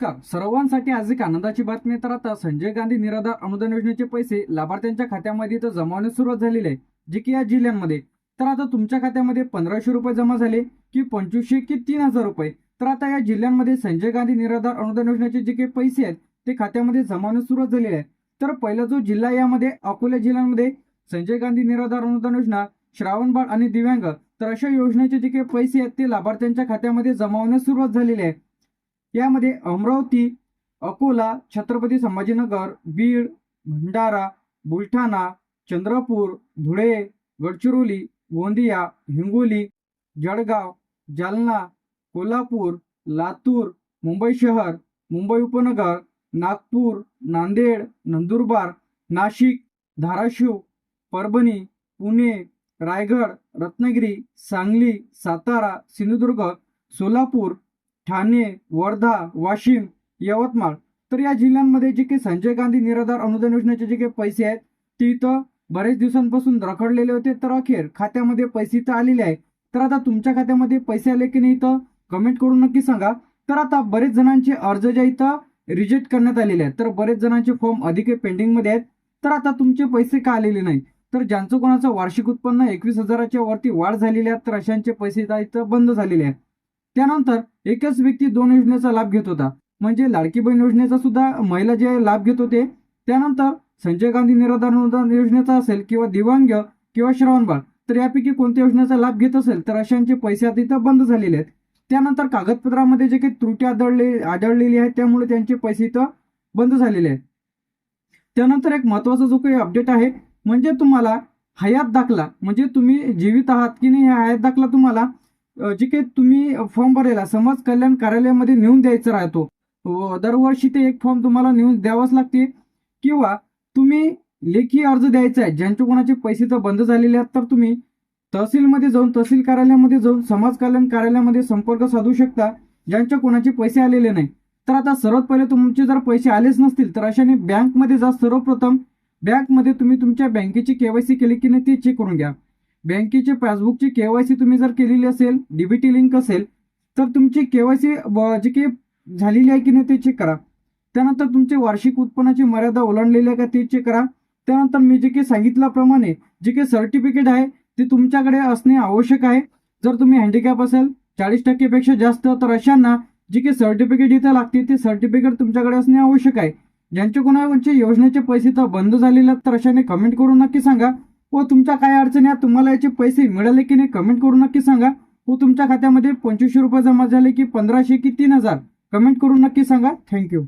नमस्कार. सर्वांसाठी आज एक आनंदाची बातमी तर आता संजय गांधी निराधार अनुदान योजनेचे पैसे लाभार्थ्यांच्या खात्यामध्ये तर जमावण्यास सुरुवात झालेली आहे. जे की या जिल्ह्यांमध्ये. तर आता तुमच्या खात्यामध्ये पंधराशे रुपये जमा झाले की पंचवीसशे की तीन हजार रुपये. तर आता या जिल्ह्यांमध्ये संजय गांधी निराधार अनुदान योजनेचे जे काही पैसे आहेत ते खात्यामध्ये जमावण्यास सुरुवात झालेली आहे. तर पहिला जो जिल्हा यामध्ये अकोला जिल्ह्यामध्ये संजय गांधी निराधार अनुदान योजना श्रावणबाळ आणि दिव्यांग तर अशा योजनेचे जे काही पैसे आहेत ते लाभार्थ्यांच्या खात्यामध्ये जमावण्यास सुरुवात झालेली आहे. यामध्ये अमरावती अकोला छत्रपती संभाजीनगर बीड भंडारा बुलढाणा चंद्रपूर धुळे गडचिरोली गोंदिया हिंगोली जळगाव जालना कोल्हापूर लातूर मुंबई शहर मुंबई उपनगर नागपूर नांदेड नंदुरबार नाशिक धाराशिव परभणी पुणे रायगड रत्नागिरी सांगली सातारा सिंधुदुर्ग सोलापूर ठाणे वर्धा वाशिम यवतमाळ. तर या जिल्ह्यांमध्ये जे काही संजय गांधी निराधार अनुदान योजनेचे जे काही पैसे आहेत ते इथं बरेच दिवसांपासून रखडलेले होते. तर अखेर खात्यामध्ये पैसे तर आलेले आहे तर आता तुमच्या खात्यामध्ये पैसे आले की नाही इथं? कमेंट करून नक्की सांगा. तर आता बरेच जणांचे अर्ज जे इथं रिजेक्ट करण्यात आलेले आहेत. तर बरेच जणांचे फॉर्म अधिक पेंडिंगमध्ये आहेत. तर आता तुमचे पैसे का आलेले नाही तर ज्यांचं कोणाचं वार्षिक उत्पन्न एकवीस हजाराच्या वरती वाढ झालेली आहे तर अशांचे पैसे इथं बंद झालेले आहेत. त्यानंतर एकच व्यक्ती दोन योजनेचा लाभ घेत होता. म्हणजे लाडकी बहीण योजनेचा सुद्धा महिला जे लाभ घेत होते त्यानंतर संजय गांधी निराधार अनुदान योजनेचा असेल किंवा दिव्यांग किंवा श्रवणबाळ तर यापैकी कोणत्या योजनेचा लाभ घेत असेल तर अशांचे पैसे आता इथं बंद झालेले आहेत. त्यानंतर कागदपत्रामध्ये जे काही त्रुटी आढळले आढळलेली आहे त्यामुळे त्यांचे पैसे इथं बंद झालेले आहेत. त्यानंतर एक महत्त्वाचा जो काही अपडेट आहे म्हणजे तुम्हाला हयात दाखला म्हणजे तुम्ही जीवित आहात की नाही हयात दाखला तुम्हाला जे काही तुम्ही फॉर्म भरलेला समाज कल्याण कार्यालयामध्ये नेऊन द्यायचा राहतो. दरवर्षी ते एक फॉर्म तुम्हाला नेऊन द्यावाच लागते. किंवा तुम्ही लेखी अर्ज द्यायचा आहे ज्यांचे कोणाचे पैसे तर बंद झालेले आहेत तर तुम्ही तहसीलमध्ये जाऊन तहसील कार्यालयामध्ये जाऊन समाज कल्याण कार्यालयामध्ये संपर्क साधू शकता ज्यांच्या कोणाचे पैसे आलेले नाही. तर आता सर्वात पहिले तुमचे जर पैसे आलेच नसतील तर अशाने बँकमध्ये जा सर्वप्रथम. बँकमध्ये तुम्ही तुमच्या बँकेची केवायसी केली की नाही ते चेक करून घ्या. बँकेचे पासबुकची केवायसी तुम्ही जर केलेली असेल डीबीटी लिंक असेल तर तुमची केवायसी जे काही झालेली आहे की नाही ते चेक करा. त्यानंतर तुमचे वार्षिक उत्पन्नाची मर्यादा ओलांडलेली आहे का ते चेक करा. त्यानंतर मी जे काही सांगितल्याप्रमाणे जे काही सर्टिफिकेट आहे ते तुमच्याकडे असणे आवश्यक आहे. जर तुम्ही हँडिकॅप असेल चाळीस टक्केपेक्षा जास्त तर अशांना जे काही सर्टिफिकेट इथं लागते ते सर्टिफिकेट तुमच्याकडे असणे आवश्यक आहे. ज्यांचे कोणाचे योजनेचे पैसे तर बंद झालेले आहेत तर अशाने कमेंट करून नक्की सांगा. व तुमच्या काय अडचणी आहेत तुम्हाला याचे पैसे मिळाले की नाही कमेंट करून नक्की सांगा. व तुमच्या खात्यामध्ये पंचवीसशे रुपये जमा झाले की पंधराशे की तीन हजार कमेंट करून नक्की सांगा. थँक्यू